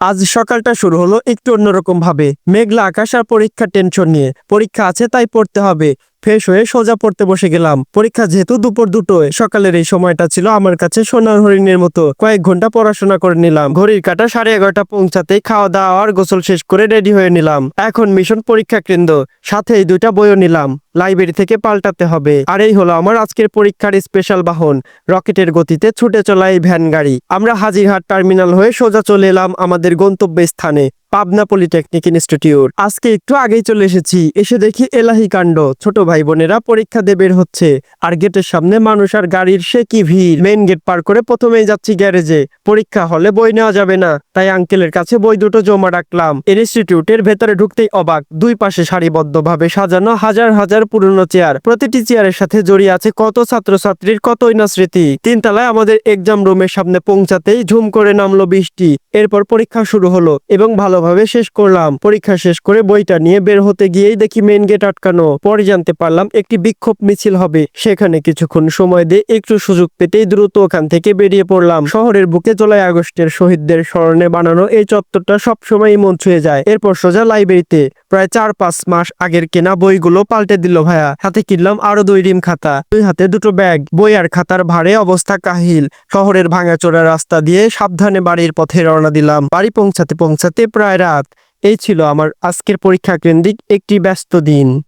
আজ সকালটা শুরু হলো একটু অন্যরকম ভাবে মেঘলা আকাশ আর পরীক্ষার টেনশন নিয়ে। পরীক্ষা আছে তাই পড়তে হবে। ফ্রেশ হয়ে সোজা পড়তে বসে গেলাম। পরীক্ষা যেহেতু দুপুর দুটোয়, সকালের এই সময়টা ছিল আমার কাছে সোনার হরিণের মতো। কয়েক ঘণ্টা পড়াশোনা করে নিলাম। ঘড়ির কাটা সাড়ে এগারোটা পৌঁছাতেই খাওয়া দাওয়া আর গোসল শেষ করে রেডি হয়ে নিলাম। এখন মিশন পরীক্ষা কেন্দ্র। সাথে এই দুইটা বইও নিলাম। লাইব্রেরি থেকে পাল্টাতে হবে। আর এই হলো আমার আজকের পরীক্ষার স্পেশাল বাহন। রকেটের গতিতে ছুটে চলা এই ভ্যান গাড়ি। আমরা হাজিরহাট টার্মিনাল হয়ে সোজা চলে এলাম আমাদের গন্তব্য স্থানে পাবনা পলিটেকনিক ইনস্টিটিউট। আজকে একটু আগেই চলে এসেছি। এসে দেখি এলাহি কাণ্ড। ছোট ভাই বোনেরা পরীক্ষা দেবে বের হচ্ছে। আর গেটের সামনে মানুষ আর গাড়ির সে কি ভিড়? মেইন গেট পার করে প্রথমেই যাচ্ছি গ্যারেজে পরীক্ষা হলে বই নেওয়া যাবে না। তাই আঙ্কেলের কাছে বই দুটো জমা রাখলাম। ইনস্টিটিউটের ভেতরে ঢুকতেই অবাক। দুই পাশে সারিবদ্ধভাবে সাজানো হাজার হাজার পুরনো চেয়ার। প্রতিটি চেয়ারের সাথে জড়িয়ে আছে কত ছাত্রছাত্রীর, কতই না স্মৃতি। তিনতলায় আমাদের এক্সাম রুমের সামনে পৌঁছাতেই ঝুম করে নামলো বৃষ্টি। এরপর পরীক্ষা শুরু হলো এবং ভালোভাবে শেষ করলাম। পরীক্ষা শেষ করে বইটা নিয়ে বের হতে গিয়েই দেখি মেইন গেট আটকানো। পরে জানতে পারলাম একটি বিক্ষোভ মিছিল হবে। সেখানে কিছুক্ষণ সময় দিয়ে একটু সুযোগ পেতেই দ্রুত ওখান থেকে বেরিয়ে পড়লাম। শহরের বুকে জুলাই আগস্টের শহীদদের স্মরণে বানানো এই চত্বরটা সবসময় মন ছুঁয়ে যায়। এরপর সোজা লাইব্রেরিতে। প্রায় চার পাঁচ মাস আগের কেনা বইগুলো পাল্টে দিল ভাইয়া সাথে কিনলাম আরও দুই রিম খাতা। দুই হাতে দুটো ব্যাগ। বই আর খাতার ভারে অবস্থা কাহিল। শহরের ভাঙাচোরা রাস্তা দিয়ে সাবধানে বাড়ির পথে রওনা দিলাম। বাড়ি পৌঁছাতে পৌঁছাতে প্রায় রাত। এই ছিল আমার আজকের পরীক্ষা কেন্দ্রিক একটি ব্যস্ত দিন।